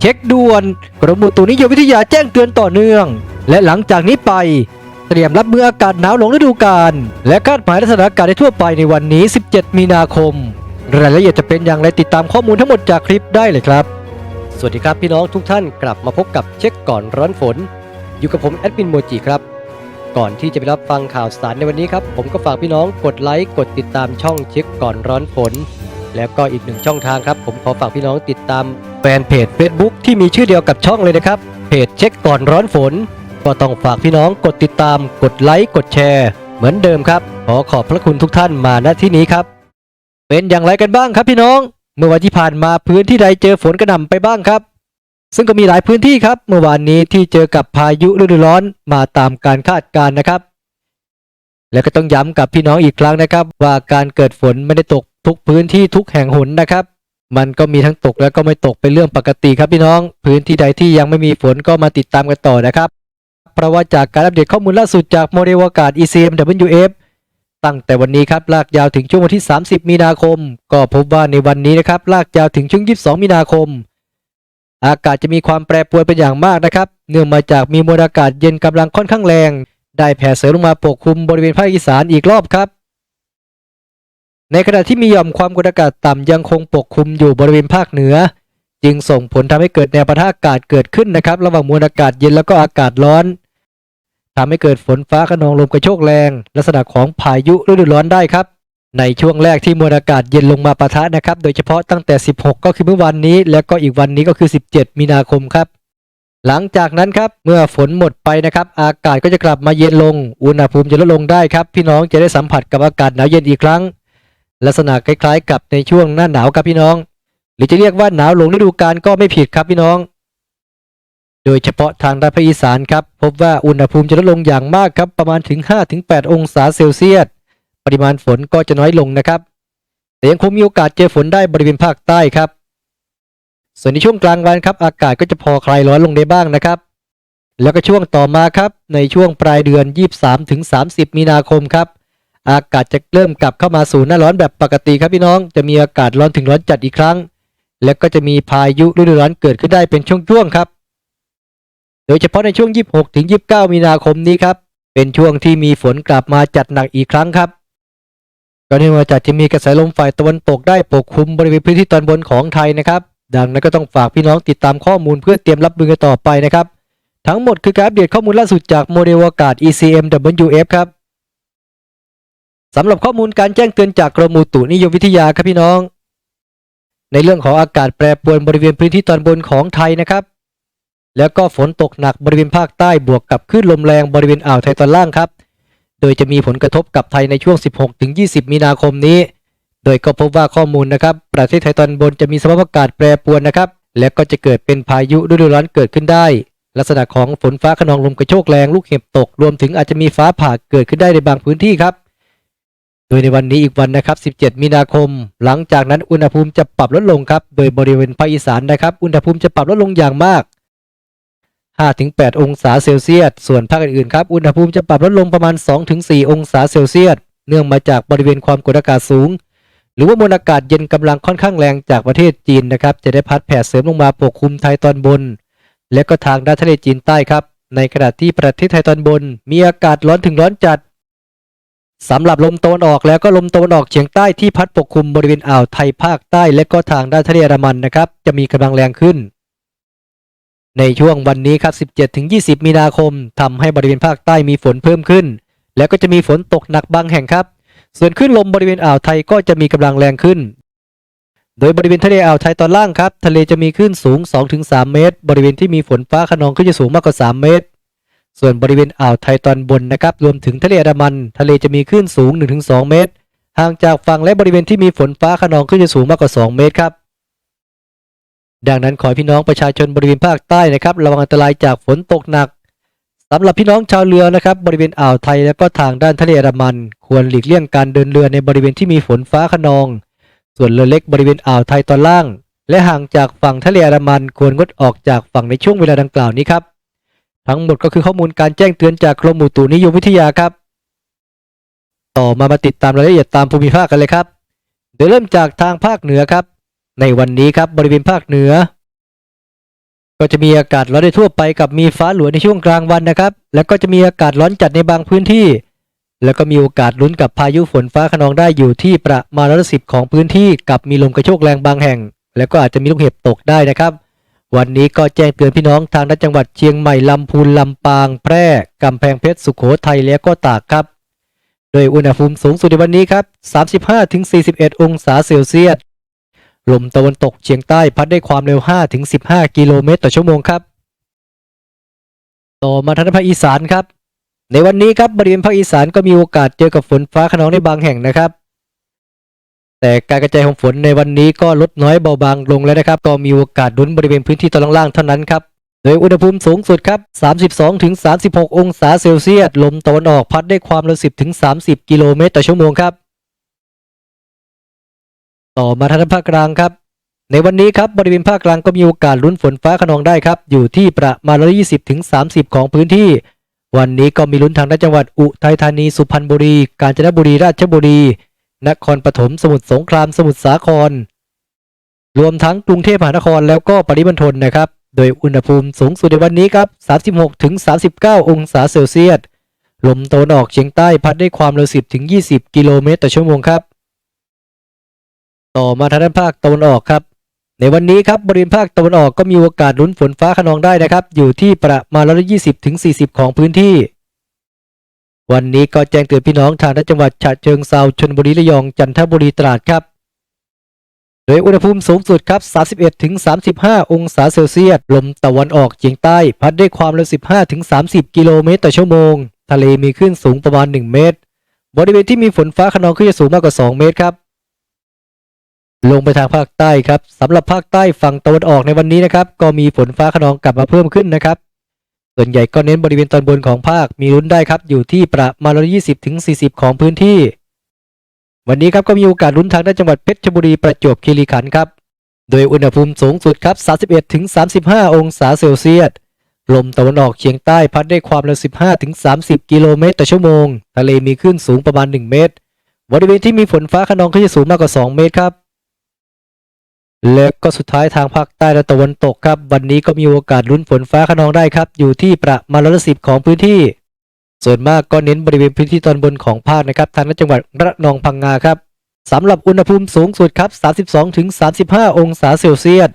เช็คด่วน กรมอุตุนิยมวิทยาแจ้งเตือนต่อเนื่อง และหลังจากนี้ไป เตรียมรับมืออากาศหนาวลงฤดูกาลและคาดหมายลักษณะอากาศได้ทั่วไปในวันนี้ 17 มีนาคม รายละเอียดจะเป็นอย่างไรติดตามข้อมูลทั้งหมดจากคลิปได้เลยครับ สวัสดีครับพี่น้องทุกท่านกลับมาพบกับเช็คก่อนร้อนฝน อยู่กับผมแอดมินโมจิครับก่อนที่จะไปรับฟังข่าวสารในวันนี้ครับ ผมก็ฝากพี่น้องกดไลค์กดติดตามช่องเช็คก่อนร้อนฝนแล้วก็อีกหนึ่งช่องทางครับ ผมขอฝากพี่น้องติดตาม แฟนเพจ Facebook ที่มีชื่อเดียวกับช่องเลยนะครับ เพจเช็คก่อนร้อนฝน ก็ต้องฝากพี่น้องกดติดตาม กดไลค์ กดแชร์ เหมือนเดิมครับ ขอขอบพระคุณทุกท่านมาณที่นี้ครับ เป็นอย่างไรกันบ้างครับพี่น้อง เมื่อวันที่ผ่านมาพื้นที่ใดเจอฝนกระหน่ำไปบ้างครับ ซึ่งก็มีหลายพื้นที่ครับ เมื่อวานนี้ที่เจอกับพายุฤดูร้อนมาตามการคาดการณ์นะครับ แล้วก็ต้องย้ำกับพี่น้องอีกครั้งนะครับ ว่าการเกิดฝนไม่ได้ตกทุกพื้นที่ทุกแห่งหนนะครับ มันก็มีทั้งตกแล้วก็ไม่ตกเป็นเรื่องปกติครับพี่น้อง พื้นที่ใดที่ยังไม่มีฝนก็มาติดตามกันต่อนะครับ เพราะว่าจากการอัปเดตข้อมูลล่าสุดจากโมเดลอากาศ ECMWF ตั้งแต่วันนี้ครับลากยาวถึงช่วงวันที่ 30 มีนาคม ก็พบว่าในวันนี้นะครับลากยาวถึงช่วง 22 มีนาคม อากาศจะมีความแปรปรวนเป็นอย่างมากนะครับ เนื่องมาจากมีมวลอากาศเย็นกำลังค่อนข้างแรง ได้แผ่เสริมลงมาปกคลุมบริเวณภาคอีสานอีกรอบครับ ในขณะที่มีหย่อมความกดอากาศต่ำยังคงปกคลุมอยู่บริเวณภาคเหนือ จึงส่งผลทำให้เกิดแนวปะทะอากาศเกิดขึ้นนะครับ ระหว่างมวลอากาศเย็นแล้วก็อากาศร้อนทำให้เกิดฝนฟ้าขนองลมกระโชกแรง ลักษณะของพายุฤดูร้อนได้ครับ ในช่วงแรกที่มวลอากาศเย็นลงมาปะทะนะครับ โดยเฉพาะตั้งแต่ 16 ก็คือเมื่อวันนี้ แล้วก็อีกวันนี้ก็คือ 17 มีนาคมครับ หลังจากนั้นครับเมื่อฝนหมดไปนะครับ อากาศก็จะกลับมาเย็นลง อุณหภูมิจะลดลงได้ครับ พี่น้องจะได้สัมผัสกับอากาศหนาวเย็นอีกครั้ง ลักษณะคล้ายๆ กับในช่วงหน้าหนาวครับพี่น้อง หรือจะเรียกว่าหนาวหลงฤดูกาลก็ไม่ผิดครับพี่น้อง โดยเฉพาะทางด้านภาคอีสานครับ พบว่าอุณหภูมิจะลดลงอย่างมากครับประมาณถึง 5-8 องศาเซลเซียส ปริมาณฝนก็จะน้อยลงนะครับ แต่ยังคงมีโอกาสเจอฝนได้บริเวณภาคใต้ครับ ส่วนในช่วงกลางวันครับ อากาศก็จะพอคลายร้อนลงได้บ้างนะครับ แล้วก็ช่วงต่อมาครับในช่วงปลายเดือน 23ถึง30 มีนาคมครับ อากาศจะเริ่มกลับเข้ามาสู่หน้าร้อนแบบปกติครับพี่น้อง จะมีอากาศร้อนถึงร้อนจัดอีกครั้ง แล้วก็จะมีพายุฤดูร้อนเกิดขึ้นได้เป็นช่วงๆครับ โดยเฉพาะในช่วง 26ถึง29 มีนาคมนี้ครับ เป็นช่วงที่มีฝนกลับมาจัดหนักอีกครั้งครับก็เนื่องมาจากจะมีกระแสลมฝ่ายตะวันตกได้ปกคลุมบริเวณพื้นที่ตอนบนของไทยนะครับ ดังนั้นก็ต้องฝากพี่น้องติดตามข้อมูลเพื่อเตรียมรับมือกันต่อไปนะครับ ทั้งหมดคือการอัปเดตข้อมูลล่าสุดจากโมเดลอากาศ ECMWF ครับ สำหรับข้อมูลการแจ้งเตือนจากกรมอุตุนิยมวิทยาครับพี่น้อง ในเรื่องของอากาศแปรปรวนบริเวณพื้นที่ตอนบนของไทยนะครับ แล้วก็ฝนตกหนักบริเวณภาคใต้บวกกับคลื่นลมแรงบริเวณอ่าวไทยตอนล่างครับ โดยจะมีผลกระทบกับไทยในช่วง 16-20 มีนาคมนี้ โดยก็พบว่าข้อมูลนะครับ ประเทศไทยตอนบนจะมีสภาพอากาศแปรปรวนนะครับ และก็จะเกิดเป็นพายุฤดูร้อนเกิดขึ้นได้ ลักษณะของฝนฟ้าขนองลมกระโชกแรงลูกเห็บตก รวมถึงอาจจะมีฟ้าผ่าเกิดขึ้นได้ในบางพื้นที่ครับ โดยในวันนี้อีกวันนะครับ 17 มีนาคม หลังจากนั้นอุณหภูมิจะปรับลดลงครับ โดยบริเวณภาคอีสานนะครับ อุณหภูมิจะปรับลดลงอย่างมาก 5-8 องศาเซลเซียส ส่วนภาคอื่นๆครับ อุณหภูมิจะปรับลดลงประมาณ 2-4 องศาเซลเซียส เนื่องมาจากบริเวณความกดอากาศสูง หรือว่ามวลอากาศเย็นกำลังค่อนข้างแรงจากประเทศจีนนะครับ จะได้พัดแผ่เสริมลงมาปกคลุมไทยตอนบน และก็ทางด้านทะเลจีนใต้ครับ ในขณะที่ประเทศไทยตอนบน มีอากาศร้อนถึงร้อนจัด สำหรับลมตะวันออกแล้วก็ลมตะวันออกเฉียงใต้ที่พัดปกคลุมบริเวณอ่าวไทยภาคใต้และก็ทางด้านทะเลอันดามันนะครับจะมีกำลังแรงขึ้น ในช่วงวันนี้ครับ 17-20 มีนาคมทำให้บริเวณภาคใต้มีฝนเพิ่มขึ้น แล้วก็จะมีฝนตกหนักบางแห่งครับ ส่วนคลื่นลมบริเวณอ่าวไทยก็จะมีกำลังแรงขึ้น โดยบริเวณทะเลอ่าวไทยตอนล่างครับ ทะเลจะมีคลื่นสูง 2-3 เมตร บริเวณที่มีฝนฟ้าขนองก็จะสูงมากกว่า 3 เมตร ส่วนบริเวณอ่าวไทยตอนบนนะครับรวมถึงทะเลอันดามัน ทะเลจะมีคลื่นสูง 1-2 เมตร ห่างจากฝั่งและบริเวณที่มีฝนฟ้าขนองก็จะสูงมากกว่า 2 เมตรครับ ดังนั้นขอพี่น้องประชาชนบริเวณภาคใต้นะครับระวังอันตรายจากฝนตกหนักสำหรับพี่น้องชาวเรือนะครับบริเวณอ่าวไทยแล้วก็ทางด้านทะเลอันดามัน ควรหลีกเลี่ยงการเดินเรือในบริเวณที่มีฝนฟ้าขนอง ส่วนเรือเล็กบริเวณอ่าวไทยตอนล่าง และห่างจากฝั่งทะเลอันดามันควรงดออกจากฝั่งในช่วงเวลาดังกล่าวนี้ครับ ทั้งหมดก็คือข้อมูลการแจ้งเตือนจากกรมอุตุนิยมวิทยาครับ ต่อมามาติดตามรายละเอียดตามภูมิภาคกันเลยครับโดยเริ่มจากทางภาคเหนือครับ ในวันนี้ครับบริเวณภาคเหนือ ก็จะมีอากาศร้อนได้ทั่วไปกับมีฟ้าหลวในช่วงกลางวันนะครับ แล้วก็จะมีอากาศร้อนจัดในบางพื้นที่ แล้วก็มีโอกาสลุ้นกับพายุฝนฟ้าขนองได้อยู่ที่ประมาณร้อยสิบของพื้นที่กับมีลมกระโชกแรงบางแห่ง แล้วก็อาจจะมีลูกเห็บตกได้นะครับ วันนี้ก็แจ้งเตือนพี่น้องทางด้านจังหวัดเชียงใหม่ลำพูนลำปางแพร่กำแพงเพชรสุโขทัยและก็ตากครับ โดยอุณหภูมิสูงสุดในวันนี้ครับ 35-41 องศาเซลเซียส ลมตะวันตกเฉียงใต้พัดได้ความเร็ว 5-15 กิโลเมตรต่อชั่วโมงครับ ต่อมาทางภาคอีสานครับ ในวันนี้ครับบริเวณภาคอีสานก็มีโอกาสเจอกับฝนฟ้าขนองในบางแห่งนะครับ แต่การกระจายของฝนในวันนี้ก็ลดน้อยเบาบางลงแล้วนะครับ ก็มีโอกาสลุ้นบริเวณพื้นที่ตอนล่างๆเท่านั้นครับ โดยอุณหภูมิสูงสุดครับ 32-36 องศาเซลเซียส ลมตะวันออกพัดได้ความเร็ว 10-30 กิโลเมตรต่อชั่วโมงครับ ต่อมาทางภาคกลางครับ ในวันนี้ครับบริเวณภาคกลางก็มีโอกาสลุ้นฝนฟ้าขนองได้ครับ อยู่ที่ประมาณ 120-30 ของพื้นที่ วันนี้ก็มีลุ้นทางด้านจังหวัดอุทัยธานี สุพรรณบุรี กาญจนบุรี ราชบุรี นครปฐมสมุทรสงครามสมุทรสาคร รวมทั้งกรุงเทพมหานครแล้วก็ปริมณฑลนะครับ โดยอุณหภูมิสูงสุดในวันนี้ครับ 36ถึง39 องศาเซลเซียส ลมตะวันออกเฉียงใต้พัดได้ความเร็ว10ถึง 20 กิโลเมตรต่อชั่วโมงครับ ต่อมาทางด้านภาคตะวันออกครับ ในวันนี้ครับบริเวณภาคตะวันออกก็มีโอกาสลุ้นฝนฟ้าขนองได้นะครับ อยู่ที่ประมาณร้อยยี่สิบถึงสี่สิบของพื้นที่ วันนี้ก็แจ้งเตือนพี่น้องทางจังหวัดฉะเชิงเซาชลบุรีระยองจันทบุรีตราดครับ โดยอุณหภูมิสูงสุดครับ 31-35 องศาเซลเซียส ลมตะวันออกเฉียงใต้ พัดด้วยความเร็ว 15-30 กิโลเมตรต่อชั่วโมง ทะเลมีคลื่นสูงประมาณ 1 เมตร บริเวณที่มีฝนฟ้าขนองคลื่นจะสูงมากกว่า 2 เมตรครับ ลงไปทางภาคใต้ครับสำหรับภาคใต้ฝั่งตะวันออกในวันนี้นะครับ ก็มีฝนฟ้าขนองกลับมาเพิ่มขึ้นนะครับ ส่วนใหญ่ก็เน้นบริเวณตอนบนของภาคมีลุ้นได้ครับอยู่ที่ประมาณ120ถึง40ของพื้นที่ วันนี้ครับก็มีโอกาสลุ้นทางด้านจังหวัดเพชรบุรีประจวบคีรีขันธ์ครับ โดยอุณหภูมิสูงสุดครับ31ถึง35องศาเซลเซียสลมตะวันออกเฉียงใต้พัดได้ความเร็ว 15 ถึง 30 กิโลเมตรต่อชั่วโมง ทะเลมีคลื่นสูงประมาณ 1 เมตร บริเวณที่มีฝนฟ้าขนองก็จะสูงมากกว่า 2 เมตรครับ และก็สุดท้ายทางภาคใต้และตะวันตกครับ วันนี้ก็มีโอกาสลุ้นฝนฟ้าขนองได้ครับ อยู่ที่ประมาณร้อยละสิบของพื้นที่ ส่วนมากก็เน้นบริเวณพื้นที่ตอนบนของภาคนะครับ ทางจังหวัดระนองพังงาครับสำหรับอุณหภูมิสูงสุดครับ 32ถึง35 องศาเซลเซียส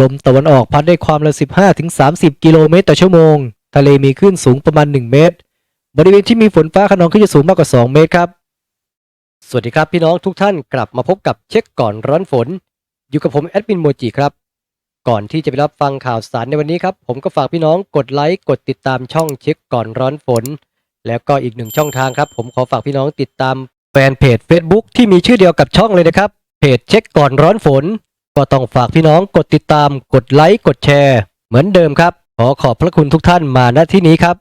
ลมตะวันออกพัดได้ความเร็ว 15ถึง30 กิโลเมตรต่อชั่วโมง ทะเลมีคลื่นสูงประมาณ 1 เมตร บริเวณที่มีฝนฟ้าขนองขึ้นจะสูงมากกว่า 2 เมตรครับ สวัสดีครับพี่น้องทุกท่านกลับมาพบกับเช็คก่อนร้อนฝน อยู่กับผมแอดมินโมจิครับ ก่อนที่จะไปรับฟังข่าวสารในวันนี้ครับ ผมก็ฝากพี่น้องกดไลค์กดติดตามช่องเช็คก่อนร้อนฝน แล้วก็อีกหนึ่งช่องทางครับ ผมขอฝากพี่น้องติดตามแฟนเพจ Facebook ที่มีชื่อเดียวกับช่องเลยนะครับ เพจเช็คก่อนร้อนฝน ก็ต้องฝากพี่น้องกดติดตาม กดไลค์กดแชร์ เหมือนเดิมครับ ขอขอบพระคุณทุกท่านมาณที่นี้ครับ